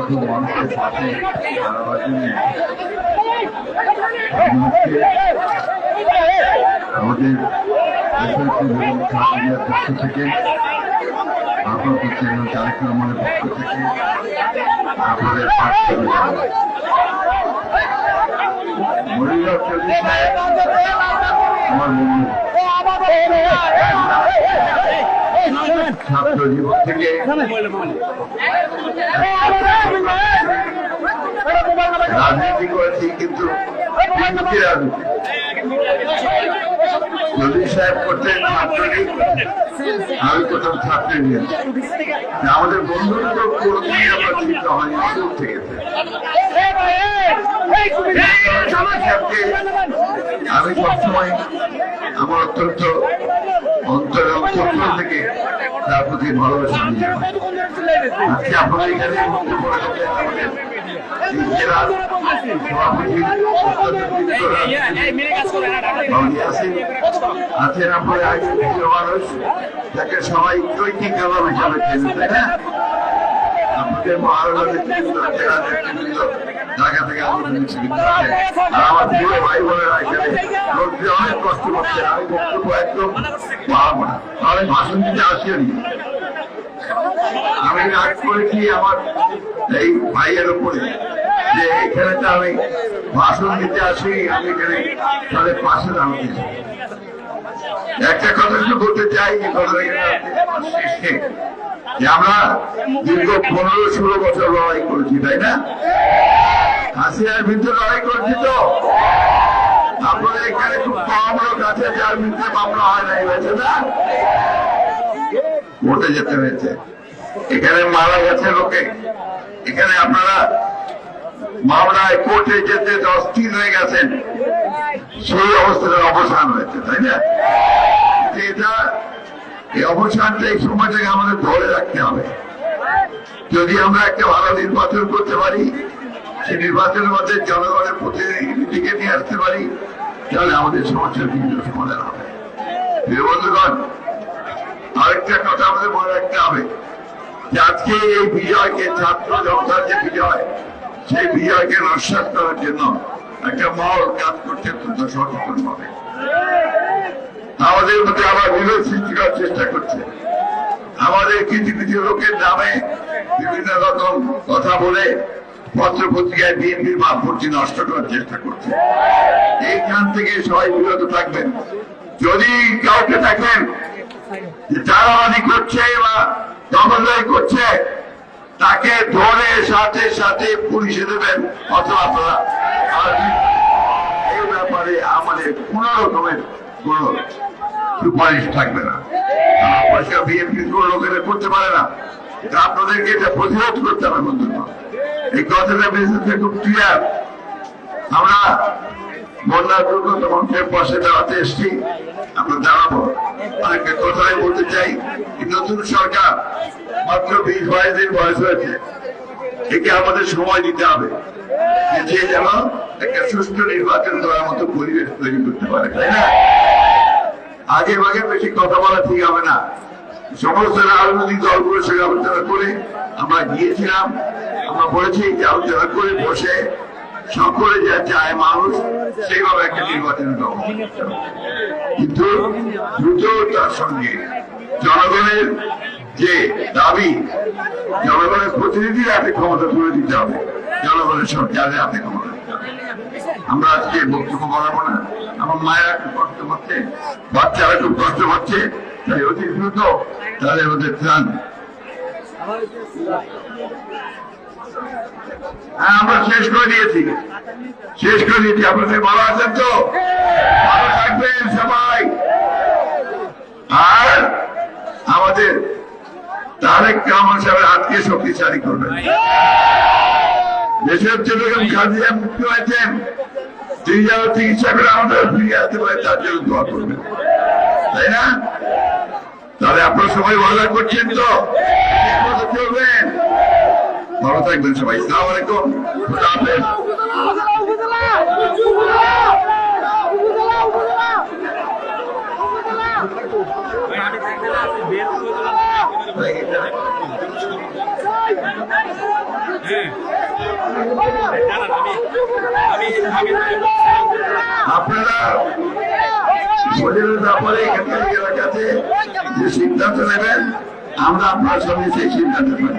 শুধু মানুষের সাথে দাঁড়াবার জন্য আমাদের পক্ষ থেকে ভারপ্রাপ্ত চেয়ারম্যান তারেক রহমানের পক্ষ থেকে আপনাদের পাঁচশো মনিরাজ আমার বন্ধু থেকে রাজনীতি করেছি, কিন্তু সাহেব আমি করতাম ছাত্রলীগ আমাদের বন্ধুরা তো আমি সবসময় আমার অত্যন্ত অন্তরের অন্তর থেকে তার প্রতি ভালোবাসা নিয়ে আজকে আপনারা এখানে বক্তব্য রাখতে আমাদের এই জেলার সভাপতি বাবুল ইয়াসিন আছেন আপনার আগে মানুষ যাকে সবাই চৈতিক কালাম হিসাবে চেনে তাই না আপনাদের মহারাজা নেতৃবৃন্দ জেলা নেতৃবৃন্দ ঢাকা থেকে আমাদের নেতৃবৃন্দ আছে আর আমার প্রিয় ভাই বোনেরা এখানে অনেক কষ্ট করছে আমি বক্তব্য একদম পারব না তাহলে ভাষণ দিতে আসিনি। আমি রাগ করেছি আমার এই ভাইয়ের উপরে। যে এখানে তো আমি ভাষণ দিতে আসি, আমি এখানে তাদের পাশে দাঁড়াতে একটা কথা শুধু বলতে চাই যে কথাটা আমরা দীর্ঘ পনেরো ষোলো বছর লড়াই করেছি, তাই না? হাসিনার বিরুদ্ধে লড়াই করেছি তো। আপনাদের এখানে খুব কম লোক আছে যার বিরুদ্ধে মামলা হয় নাই, হয়েছে না? ভোটে যেতে হয়েছে। এখানে মারা গেছে লোকে। এখানে আপনারা মামলায় কোর্টে যেতে দিন হয়ে গেছেন। সেই অবস্থার অবসান হয়েছে, তাই না? এটা, এই অবসানটা এই সময়টাকে আমাদের ধরে রাখতে হবে। যদি আমরা একটা ভালো নির্বাচন করতে পারি, সেই নির্বাচনের মধ্যে জনগণের প্রতিনিধিকে নিয়ে আসতে পারি, তাহলে আমাদের সমস্যার বিভিন্ন সমাধান হবে। বন্ধুগণ, আরেকটা কথা আমাদের মনে রাখতে হবে। আজকে এই বিজয়কে ছাত্র জনতার যে বিজয়, সেই বিজয়কে নস্বাত করার জন্য একটা মহল কাজ করছে অত্যন্ত সচেতন ভাবে আমাদের মধ্যে আবার বিরোধ সৃষ্টি করার চেষ্টা করছে। আমাদের কিছু কিছু লোকের নামে বিভিন্ন রকম কথা বলে পত্র পত্রিকায় বিএনপির ভাবমূর্তি নষ্ট করার চেষ্টা করছে। এইখান থেকে সবাই বিরত থাকবেন। যদি কাউকে দেখেন যে চারাবাদি করছে বা করছে, তাকে ধরে সাথে সাথে পুলিশে দেবেন অথবা এই ব্যাপারে আমাদের কোন রকমের কোন সুপারিশ থাকবে না। বিএনপি লোকেরা করতে পারে না। আপনাদেরকে এটা প্রতিরোধ করতে হবে এই কথাটা খুব ক্লিয়ার আমরা বন্যা দুর্গত মানুষের পাশে দাঁড়াতে এসছি। আমরা দাঁড়াবো। আরেকটা কথাই বলতে চাই। নতুন সরকার মাত্র বিশ বাইশ দিন বয়স হয়েছে। একে আমাদের সময় দিতে হবে। যে যেন একটা সুষ্ঠু নির্বাচন করার মতো পরিবেশ তৈরি করতে পারে, তাই না? আগে ভাগে বেশি কথা বলা ঠিক হবে না। সমস্ত রাজনৈতিক দলগুলোর সঙ্গে আলোচনা করে আমরা গিয়েছিলাম, আমরা বলেছি যে আলোচনা করে বসে সকলে যা চায় মানুষ, সেইভাবে একটা নির্বাচন। কিন্তু দ্রুত তার সঙ্গে জনগণের যে দাবি, জনগণের প্রতিনিধির হাতে ক্ষমতা তুলে দিতে হবে, জনগণের সরকারের হাতে ক্ষমতা। আমরা আজকে বক্তব্য বাড়াবো না। আমার মায়েরা খুব কষ্ট পাচ্ছে বাচ্চারা খুব কষ্ট পাচ্ছে তাই অতি দ্রুত তাদের ওদের ত্রাণ। হ্যাঁ আমরা শেষ করে দিয়েছি। শেষ করে দিয়েছি। আপনাদের ভালো আছেন তো? ভালো থাকবেন সবাই। আর আমাদের তারেক রহমান সাহেবের হাতকে শক্তিশালী করবেন। দেশের যে বেগম খাদিজা মুক্তি হয়েছেন তিনি যেন চিকিৎসা করে আমাদের ফিরে আসতে পারে, তার জন্য দোয়া করবেন। তাই না? তাহলে আপনারা সবাই ভালো করছেন তো? চলবেন ভালো থাকবেন সবাই। সালাম আলাইকুম খুদা হাফেজ জানান আমি আমি আমি আপনারা এলাকাতে যে সিদ্ধান্ত নেবেন আমরা আপনার সঙ্গে সেই সিদ্ধান্ত নেব।